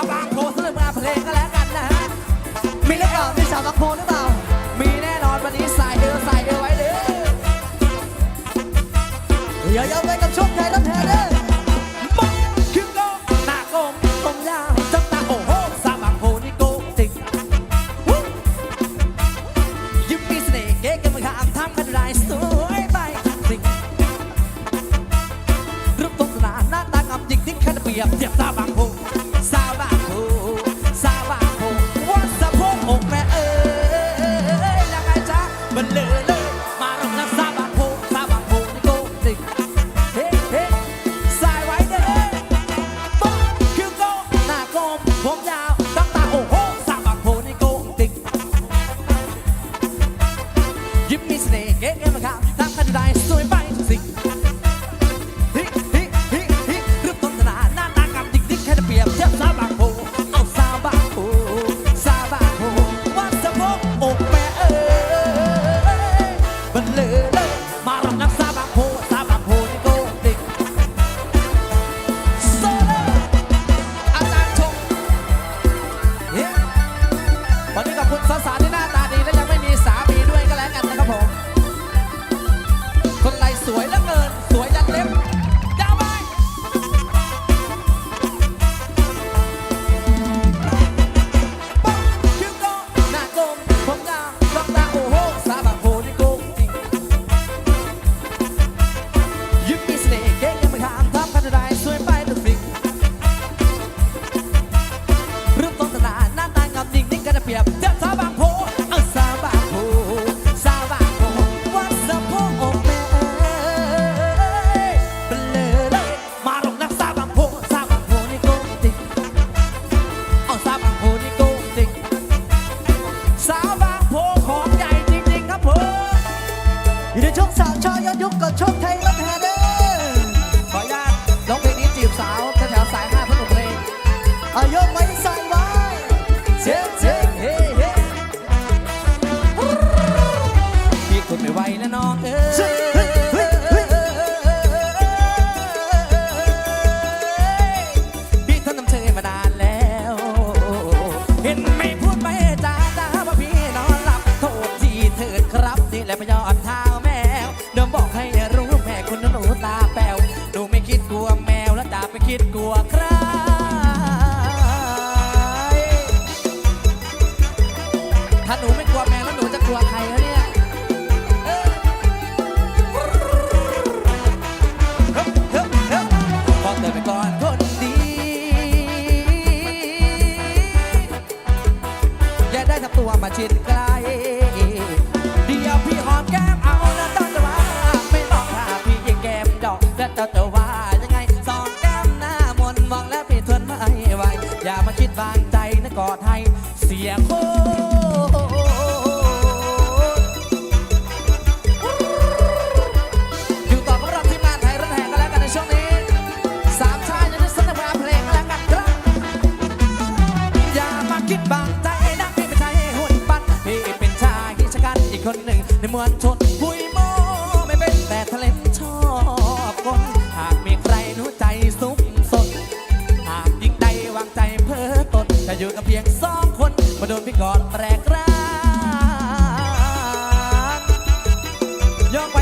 าบางโพสเรื่องมาเพลงก็แล้วกันนะฮะ มีหรือเปล่ามีสาวบางโพหรือเปล่า มีแน่นอนวันนี้ใส่เอวใส่เอวไว้เลยเดี๋ยวเอาไปกับช่วงไทยรับแทนเด้อมองคือโกหน้าโกมตรงยาวจับตาโอ้โหสาวบางโพนี่โกจริงยิ้มมีเสน่ห์เก๋กันมาขามทำกันได้สวยไปจริงรูปตรงสนานหน้าตางามจริงที่แค่เปรียบเทียบสาวบาง ลมผมยาว สวยเหลือเกิน กับช่วงไทยรับแทนเด้อขออนุญาตร้องเพลงนี้จีบสาวแถวสายห้าพื่อนเพลงอายกไว้ใส่ไว้เช็คเช็คเฮ้เฮ้พี่คนไม่ไหวแล้วน้องเอ้ยพี่ทนน้ำเชยมานานแล้ว เห็นไม่พูดไม่จาจ้าว่าพี่นอนหลับโทษทีเถิดครับนี่แหละพยอ ตัวมาชิดไกล เดี๋ยวพี่หอมแก้มเอาแล้วเจ้าจะว่า ไม่ต้องถ้าพี่ยิงแก้มดอกแล้วเจ้าจะว่ายังไงสองแก้มหน้ามนมองแล้วพี่ทนไม่ไหวอย่ามาคิดบางใจนะกอดให้เสียโคอ คนหนึ่ง ในมวลชนพุยโมไม่เป็นแต่ทะเลชอบคนหากมีใครรู้ใจสุขสนหากยิ่งใดวางใจเพ้อตนจะอยู่กับเพียงสองคน มาโดนพี่กอดแปรกร้ายอนไป